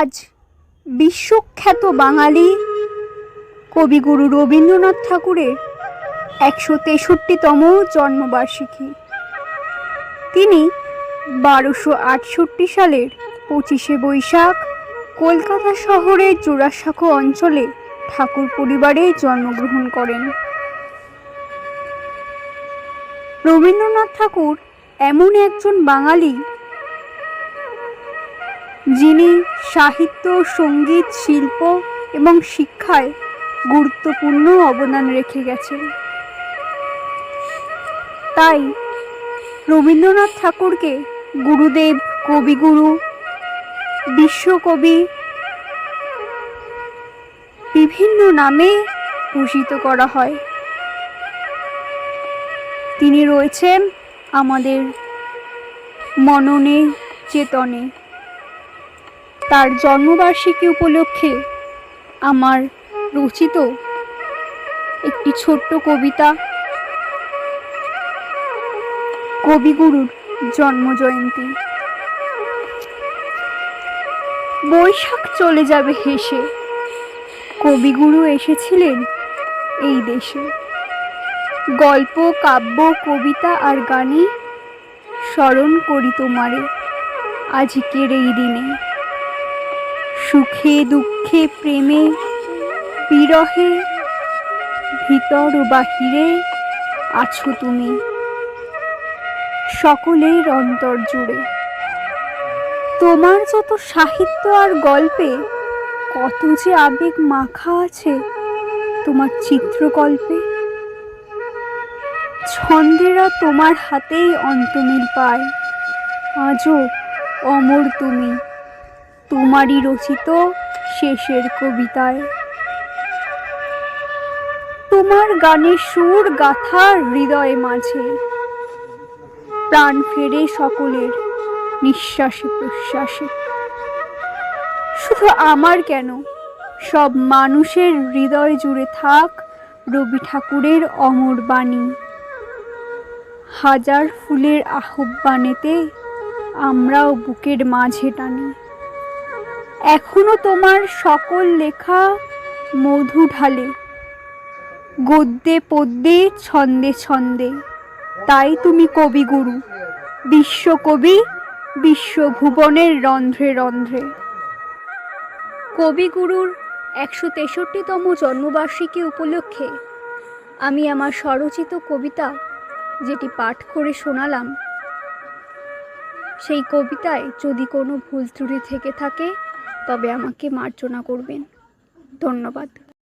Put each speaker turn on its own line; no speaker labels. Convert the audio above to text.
আজ বিশ্বখ্যাত বাঙালি কবিগুরু রবীন্দ্রনাথ ঠাকুরের একশো তেষট্টিতম জন্মবার্ষিকী। তিনি বারোশো আটষট্টি সালের পঁচিশে বৈশাখ কলকাতা শহরের জোড়াসাঁকো অঞ্চলে ঠাকুর পরিবারে জন্মগ্রহণ করেন। রবীন্দ্রনাথ ঠাকুর এমন একজন বাঙালি যিনি সাহিত্য, সংগীত, শিল্প এবং শিক্ষায় গুরুত্বপূর্ণ অবদান রেখে গেছেন। তাই রবীন্দ্রনাথ ঠাকুরকে গুরুদেব, কবিগুরু, বিশ্বকবি বিভিন্ন নামে ভূষিত করা হয়। তিনি রয়েছেন আমাদের মননে, চেতনে। তার জন্মবার্ষিকী উপলক্ষে আমার রচিত একটি ছোট্ট কবিতা কবিগুরুর জন্মজয়ন্তী। বৈশাখ চলে যাবে হেসে। কবিগুরু এসেছিলেন এই দেশে। গল্প, কাব্য, কবিতা আর গানে স্মরণ করি তোমারে। আজকের এই দিনে। সুখে, দুঃখে, প্রেমে, বিরহে, ভিতর ও বাহিরে আছো তুমি। সকলের অন্তর জুড়ে। তোমার যত সাহিত্য আর গল্পে কত যে আবেগ মাখা আছে, তোমার চিত্রকল্পে ছন্দেরা তোমার হাতেই অন্তমিল পায়। আজও অমর তুমি। তোমারই রচিত শেষের কবিতায়। তোমার গানের সুর গাথা হৃদয় মাঝে, প্রাণ ফেরে সকলের নিঃশ্বাসে প্রশ্বাসে। শুধু আমার কেন, সব মানুষের হৃদয় জুড়ে থাক রবি ঠাকুরের অমর বাণী। হাজার ফুলের আহ্বানেতে আমরাও বুকের মাঝে টানি। এখনও তোমার সকল লেখা মধু ঢালে। গদ্যে পদ্যে ছন্দে ছন্দে। তাই তুমি কবিগুরু, বিশ্বকবি, বিশ্বভুবনের রন্ধ্রে রন্ধ্রে। কবিগুরুর একশো তেষট্টিতম জন্মবার্ষিকী উপলক্ষে আমি আমার স্বরচিত কবিতা যেটি পাঠ করে শোনালাম, সেই কবিতায় যদি কোনো ভুল ত্রুটি থেকে থাকে তবে আমাকে মার্জনা করবেন। ধন্যবাদ।